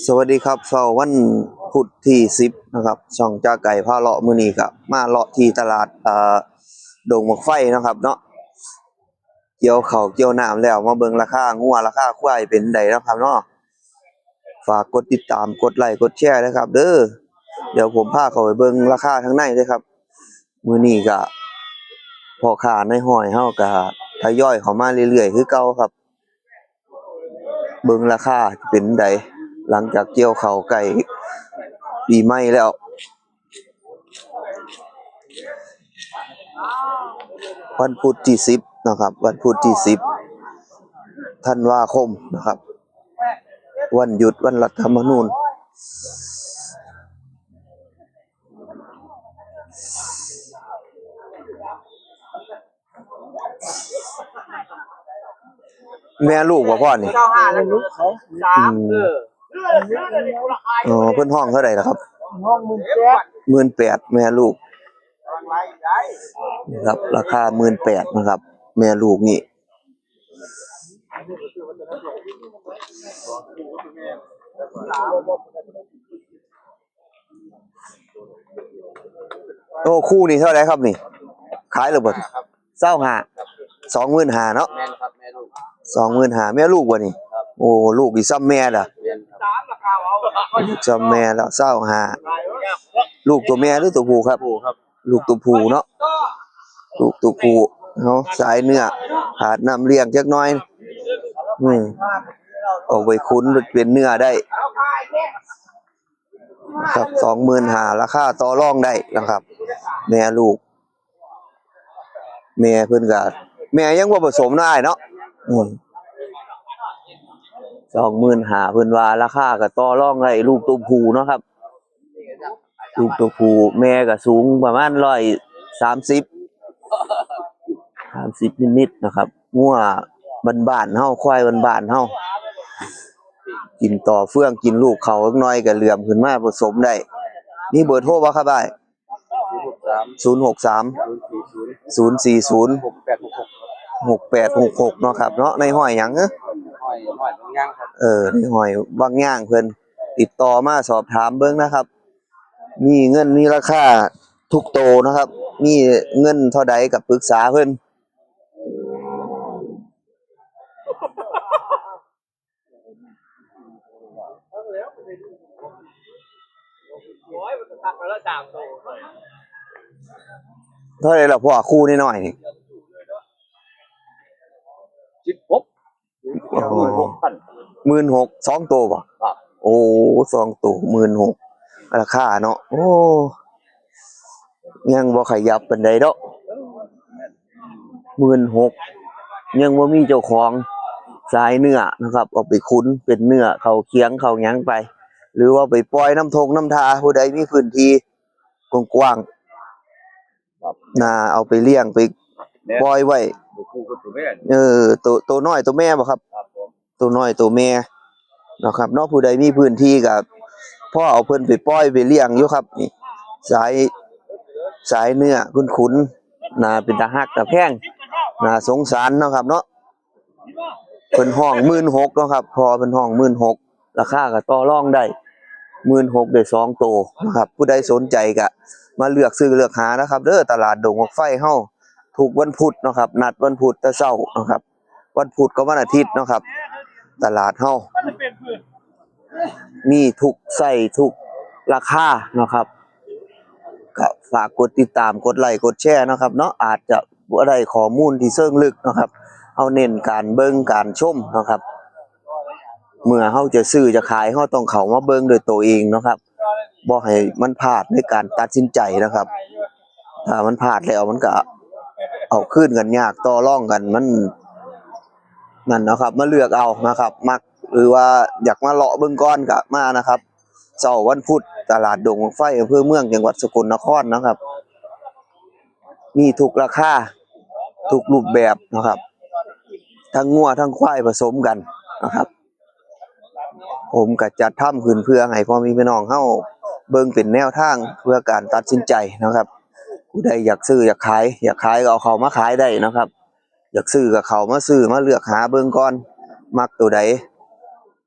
สวัสดีครับเช้าวันพุธที่สิบนะครับ ช่องจ้าไก่พาเลาะมือนี้ก็มาเลาะที่ตลาดเอ่อดงหมกไฟนะครับ เนาะเกี่ยวเขาวเกี่ยวน้ำแล้วมาเบิ่งราคางัวราคาควายเป็นไดนะครับเนาะฝากกดติดตามกดไลค์กดแชร์นะครับ เด้อเดี๋ยวผมพาเข้าไปเบิ่งราคาข้างในเลยครับ มือนี้ก็พ่อค้าในห้อยเฮาก็ทยอยเข้ามาเรื่อยๆคือเก่าครับ เบิ่งราคาเป็นได หลังจากเกี่ยวข้าวไก่ปีใหม่แล้ว วันพุธที่สิบนะครับ วันพุธที่สิบธันวาคมนะครับ วันหยุดวันรัฐธรรมนูญแม่ลูกบ่พ่อนี่ เก้าห้าแล้วลูกเขาสามอืม อ๋อเพิ่นห้องเท่าไหร่ล่ะครับห้องมึงแจ๊กหมื่นแปดแม่ลูกนะครับ ราคาหมื่นแปดนะครับ แม่ลูกนี่โอ้คู่นี่เท่าไหร่ครับนี่ ขายหรือเปล่าเศร้าหาสองหมื่นหาเนาะแม่นครับแม่ลูกสองหมื่นหาแม่ลูกวะนี่ โอ้ลูกอีซ้ำแม่ล่ะเรียนสามราคาเอาซ้ำแม่แล้วเศร้าหาลูกตัวแม่หรือตัวผู้ครับถูกครับลูกตัวผู้เนาะลูกตัวผู้เนาะสายเนื้อขาดน้ำเลี้ยงจักหน้อยอืมเอาไปคุ้นเป็นเนื้อได้ครับสองหมื่นหาราคาต่อรองได้นะครับ แม่ลูก แม่เพิ่นก็แม่ยังบ่ผสมได้เนาะอืม สองหมื่นหาเพิ่นว่าราคาก็ต่อรองได้ลูกตัวผูเนาะครับ ลูกตัวผูแม่ก็สูงประมาณร้อยสามสิบสามสิบนิดๆนะครับงัวบ้านเฮาควายบ้านเฮากินต่อเฟื่องกินลูกเขาจักน่อยก็เหลื่อมขึ้นมาผสมได้มีเบอร์โทรบ่ครับได้ถูนย์หกสามศูนย์สี่ศูนย์หกแปดหกหกเนาะครับเนาะในห้อยหยังเอ้อห้อ ยห้อยตรงย่างครับ เออในห้อยบางอย่างเพิ่นติดต่อมาสอบถามเบิ่งนะครับ มีเงินมีราคาทุกโตนะครับ มีเงินเท่าใดกับปรึกษาเพิ่นร้อยมันจะตักไปแล้วสามโลเท่าไหร่ล่ะพ่อคู่น้อยๆนี่ สิบหก หมื่นหกพัน16,000สองโตบ่ครับ โอ้สองโต16,000ราคาเนาะโอ้ยังบ่ขยับปานใดดอก16,000ยังบ่มีเจ้าของสายเนื้อนะครับ เอาไปคุ้นเป็นเนื้อเขาเคียงเขาหยังไป หรือว่าไปปล่อยน้ำทงน้ำทาผู้ใดมีพื้นที่กว้างๆน่าเอาไปเลี้ยงไปปล่อยไว้ถูกคู่กับถูกแม่เออตัวตัวน้อยตัวแม่บ่ครับครับผม ตัวน้อยตัวแม่นะครับนอกผู้ใดมีพื้นที่กับพ่อเอาเพิ่นไปปล่อยไปเลี้ยงอยู่ครับนี่สายสายเนื้อคุ้นขุนน่าเป็นตาฮักตาแพงน่าสงสารเนาะครับ เนาะเพิ่นห้อง16,000เนาะครับ พอเพิ่นห้อง16,000ราคาก็ต่อรองได้16,000ได้สองตัวนะครับ ผู้ใดสนใจก็มาเลือกซื้อเลือกหานะครับเด้อตลาดดงหกไฟเฮาทุกวันพุธนะครับ นัดวันพุธแต่เช้านะครับ วันพุธกับวันอาทิตย์นะครับ ตลาดเฮามีทุกใส่ทุกราคานะครับก็ฝากกดติดตามกดไลค์กดแชร์นะครับ เนาะอาจจะบ่ได้ข้อมูลที่เชิงลึกนะครับเอาเน้นการเบิ่งการชมนะครับ เมื่อเฮาจะซื้อจะขายเฮาต้องเข้ามาเบิ่งด้วยตัวเองนะครับบ่ให้มันพลาดในการตัดสินใจนะครับ ถ้ามันพลาดแล้วมันก็เอาคืนกันยากต่อร่องกันมัน นั่นนะครับ มาเลือกเอานะครับมักหรือว่าอยากมาเลาะเบิ่งก้อนก็มานะครับเสาร์วันพุธตลาดดงไฟอำเภอเมืองจังหวัดสกลนครนะครับ มีทุกราคาทุกรูปแบบนะครับ ทั้งงัวทั้งควายผสมกันนะครับ ผมก็จัดทำขึ้นเพื่อให้พ่อมีพี่น้องเฮาเบิ่งเป็นแนวทางเพื่อการตัดสินใจนะครับผู้ใดอยากซื้ออยากขาย อยากขายก็เอาเขามาขายได้นะครับ อยากซื้อกับเขามาซื้อมาเลือกหาเบิ่งก่อน มักตัวใด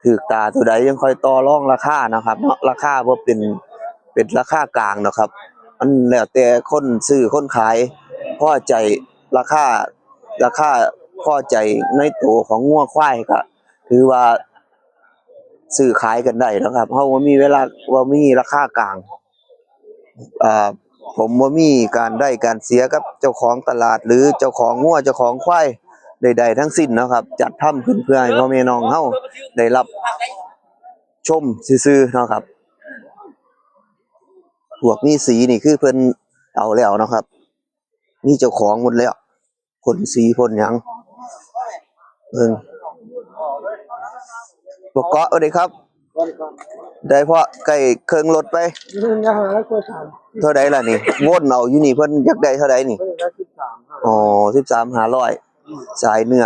ถือตาตัวใดยังค่อยต่อรองราคานะครับเนาะราคาบ่เป็นเป็นราคากลางนะครับมันแล้วแต่คนซื้อคนขายพอใจราคาราคาพอใจในตัวของงัวควายก็ถือว่าซื้อขายกันได้นะครับเพราะว่ามีเวลาว่ามีราคากลางอ่า ผมว่ามีการได้การเสียกับเจ้าของตลาดหรือเจ้าของงัวเจ้าของควายใดๆทั้งสิ้นนะครับ จัดทำขึ้นเพื่อให้พ่อแม่น้องเฮาได้รับชมซื่อๆนะครับพวกมีสีนี่คือเพิ่นเอาแล้วเนะครับมีเจ้าของหมดแล้วพ่นสีพ่นหยังเบิ่งบกเกาะเอาเด้ครับ ได้เพราะไก่เครื่องรถไปยังหาแล้วก็ถามเท่าใดล่ะนี่วนเอาอยู่นี่เพิ่นอยากได้เท่าใดนี่เพิ่งได้สิบสามครับอ๋อสิบสามหาร้อยสายเนื้อ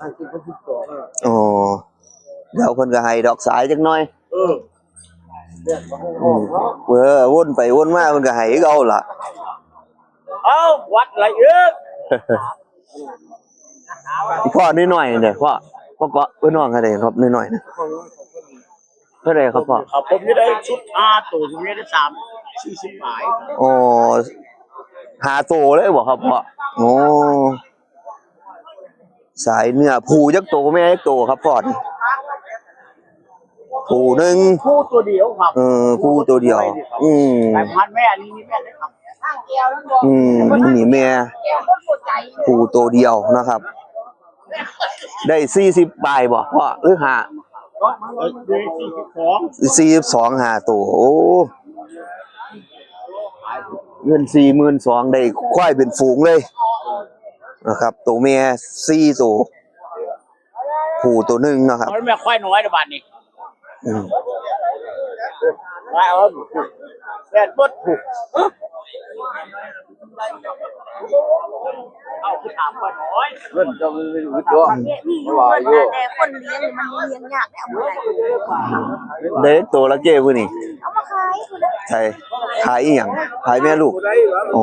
ห้าสิบก็สิบสองอะอ๋อเดี๋ยวเพิ่นก็ให้ดอกสายจักหน่อยเออเดือดมาห้องอืมเนาะเออวนไปวนมาเพิ่นก็ให้คือเอาล่ะเอาวัดอะไรเอ้ยอีพ่อน้อยๆเนี่ยพ่อพ่อเกาะเพิ่นน้องเท่าใดครับน้อยๆนะ เท่าใดครับพ่อ ครับผมจะได้ชุดห้าตัวผมจะได้สามสี่สิบหมายอ๋อหาโตเลยบ่ครับพ่อโอ้สายเนื้อผูจักโตแม่จักโตครับพ่อนี่ผูหนึงคู่ตัวเดียวครับเออผูตัวเดียว อืมแต่พันแม่อันนี้นี่แม่ได้ครับอืมนี่แม่ผูตัวเดียวนะครับ ได้40บาทบ่พ่อหรือห้าเออได้ สี่สิบสองสี่สิบสองหาตัวโอ้เงินสี่หมื่นสองได้ควายเป็นฝูงเลยนะครับ ตัวเมียสี่ตัวผู้ตัวหนึ่งนะครับมันแม่ควายน้อยนะบ้านนี้อืมควายเอาแม่บดผูก เอาคือถามควายน้อยเพิ่นจะมีวิทย์ด้วยนี่อยู่มันน่ะแต่คนเลี้ยงนี่มันเลี้ยงยากแต่เอามาไหนได้ตัวละเก้ผู้นี่เอามาขายคุณนะใช่ขายอีหยังขายแม่ลูกโอ้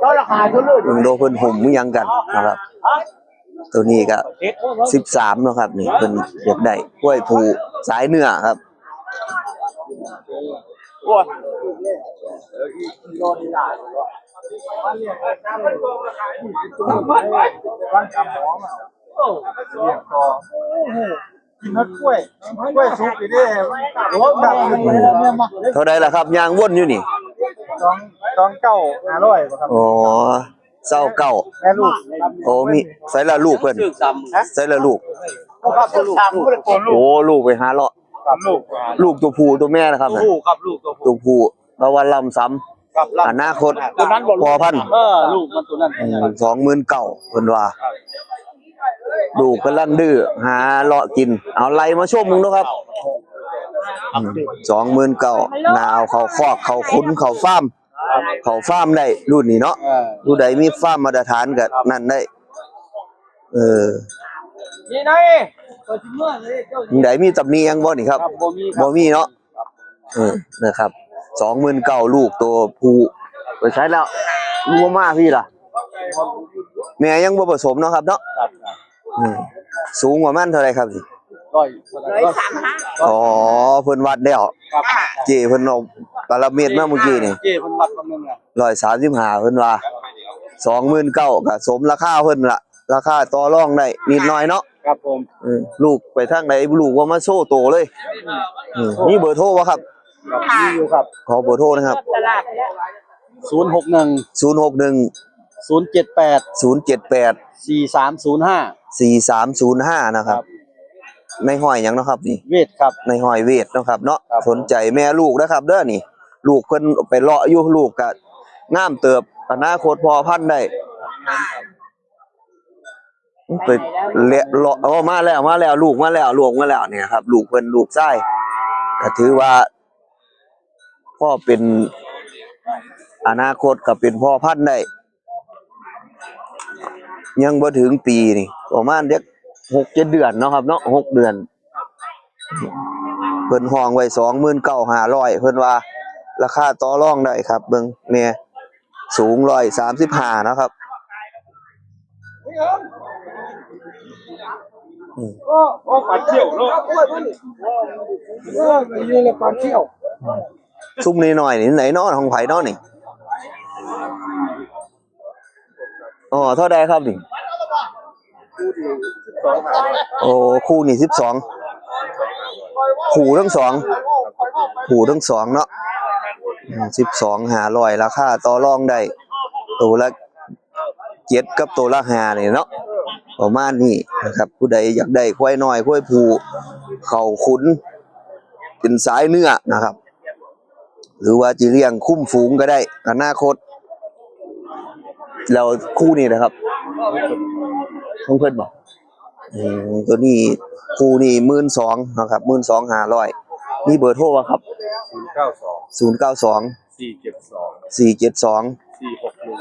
แล้วราคาเท่าไหร่มึงโดเพิ่นห่มมึงยังกันนะครับฮะตัวนี้ก็เด็กสิบสามนาะครับนี่เพิ่นอยากได้กล้วยผูสายเนื้อครับโอ้ย กินนัดกล้วยกล้วยสุกอีเด้โอ้ดับเนี่ยมาเท่าใดล่ะครับยางวนอยู่นี่สองสองเก้าห้าร้อยบ่ครับอ๋อเศร้าเก้าแม่ลูกโอ้มีใส่ละลูกเพิ่นใส่ละลูกครับลูกสามลูกตัวลูกโอ้ลูกไปหาเลาะครับลูกลูกตัวผู้ตัวแม่นะครับน่ะลูกครับลูกตัวตัวผู้แล้ววันลำซ้ครับำ อนาคตตัวนั้นบ่พอพันธุ์เออลูกมันตัวนั้นสองหมื่นเก่าเพิ่นว่าลูกกำลังดื้อหาเลาะกิน เอาไล่มาชมมึงดูครับสองหมื่นเก่านาเอาเขาคอกเขาคุ้นเขาฟาร์มเขาฟาร์มได้รุ่นนี้เนาะเออรุ่นใดมีฟาร์มมาตรฐานกับนั่นได้ เออนี่ไงตัวชิ้นเมื่อเลยเจ้ารุ่นใดมีตำหนิหยังบ่นี่ครับครับบ่มีครับ่มีเนาะเออนะครับ สองหมื่นเก้าลูกตัวผู้ไปใช้แล้วลูกมาพี่ล่ะ แม่ยังบ่ผสมเนาะครับเนาะครับอืมสูงกว่ามันเท่าไหรครับสิร้อยเลยสามห้าอ๋อเพิ่นวัดแล้วครับเจเพิ่นเอาปรเมตรมาเมื่อกี้นี่เจ้เพิ่นวัดบำนึงอะร้อยสามสิบห้าเพิ่นว่าสองหมื่นเก้าก็สมราคาเพิ่นละราคาต่อรองได้นิดหน่อยเนาะครับผมเออลูกไปทางไหนลูกว่ามาโซ่โตเลยอืมนี่เบอร์โทรวะครับ ครับมีอยู่ครับ ขอเบอร์โทรนะครับ ตลาดแล้วศูนย์หกหนึ่งศูนย์หกหนึ่งศูนย์เจ็ดแปดศูนย์เจ็ดแปดสี่สามศูนย์ห้าสี่สามศูนย์ห้านะครับครับ ในห้อยหยังเนาะครับนี่ เวทครับ ในห้อยเวทเนาะครับเนาะครับ สนใจแม่ลูกนะครับ เด้อนี่ ลูกเพิ่นไปเลาะอยู่ลูกก็งามเติบอนาคตพอพันธุ์ได้ไปเลาะเลาะโอ้มาแล้วมาแล้ว ลูกมาแล้วลูกมาแล้วเนี่ยครับ ลูกเพิ่นลูกไส้ก็ถือว่า พ่อเป็นอนาคตก็เป็นพ่อพันธุ์ได้ ยังบ่ถึงปีนี่ประมาณเด็กหกเจ็ดเดือนเนาะครับเนาะหกเดือน เพิ่นห้องไว้สองหมื่นเก้าห้าร้อยเพิ่นว่า ราคาต่อรองได้ครับ เบิ่งแม่สูงร้อยสามสิบห้านะครับอืมโอ้โอ้ปลาเที่ยวเนาะ ซุ่มนี่หน่อยนี่ไหนนาะของไผเนาะนี่อ๋อเท่าใดครับนี่โอ้คู่นี่สิบสองคู่ทั้งสองคู่ทั้งสองเนาะสิบสองหาร้อยราคาต่อรองได้ตัวละเจ็ดกับตัวละห้านี่เนาะประมาณนี้นะครับผู้ใดอยากได้ควายน้อยควายผูเขาขุนเป็นสายเนื้อนะครับ หรือว่าจะเลี้ยงคุ้มฝูงก็ได้อนาคต เราคู่นี้นะครับของเพื่อนบอกอืมตัวนี้คู่นี้หมื่นสองนะครับหมื่นสองหาร้อยมีเบอร์โทรวะครับศูนย์เก้าสองศูนย์เก้าสองสี่เจ็ดสองสี่เจ็ดสองสี่หกหนึ่ง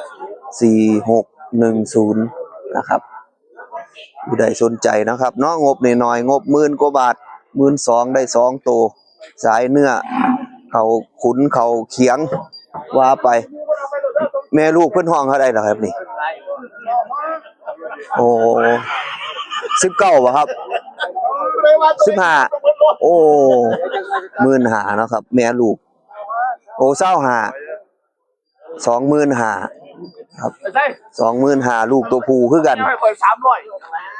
สี่หกหนึ่งศูนย์นะครับผู้ใดสนใจนะครับเน้องงบน้อยๆงบหมื่นกว่าบาทหมื่นสองได้สองตัวสายเนื้อ เขาขุนเขาเขียงว่าไป แม่ลูกเพื่อนห้องเขาได้เหรอครับนี่ โอ้สิบเก้าป่ะครับสิบห้าโอ้หมื่นหาเนาะครับ แม่ลูก โอ้เศร้าหาสองหมื่นหาครับใช่สองหมื่นหาลูกตัวผู้คือกันให้คนสามร้อย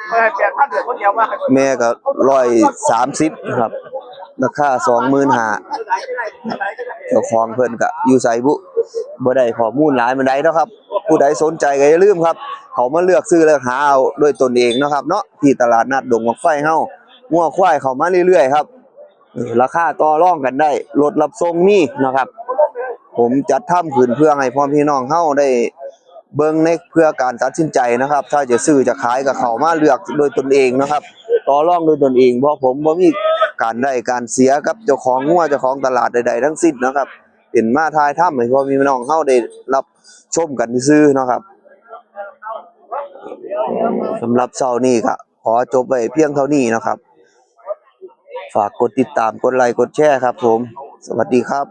ไม่ให้แปดพันเดือนคนเดียวมาให้แม่ก็ร้อยสามสิบครับ ราคาสองหมื่นหาเจ้าของเพิ่นก็อยู่ไสบุบ่ได้ข้อมูลหลายมันไดเนาะครับ ผู้ใดสนใจก็อย่าลืมครับ เขามาเลือกซื้อเลือกหาเอาด้วยตนเองเนาะครับ เนาะที่ตลาดนัดดงมักไฟเฮางัวควายเขามาเรื่อยๆครับราคาต่อรองกันได้รถรับส่งมีนะครับ ผมจัดทำขึ้นเพื่อให้พ่อพี่น้องเฮาได้เบิ่งในเพื่อการตัดสินใจนะครับ ถ้าจะซื้อจะขายก็เขามาเลือกโดยตนเองนะครับ ต่อรองโดยตนเองเพราะผมบ่มี การได้การเสียกับเจ้าของงัวเจ้าของตลาดใดๆทั้งสิ้นนะครับเป็นมาทายถ้ำให้พ่อพี่น้องเฮาได้รับชมกันซื่อนะครับสำหรับเช้านี้ก็ขอจบไว้เพียงเท่านี้นะครับ ฝากกดติดตามกดไลค์กดแชร์ครับผม สวัสดีครับ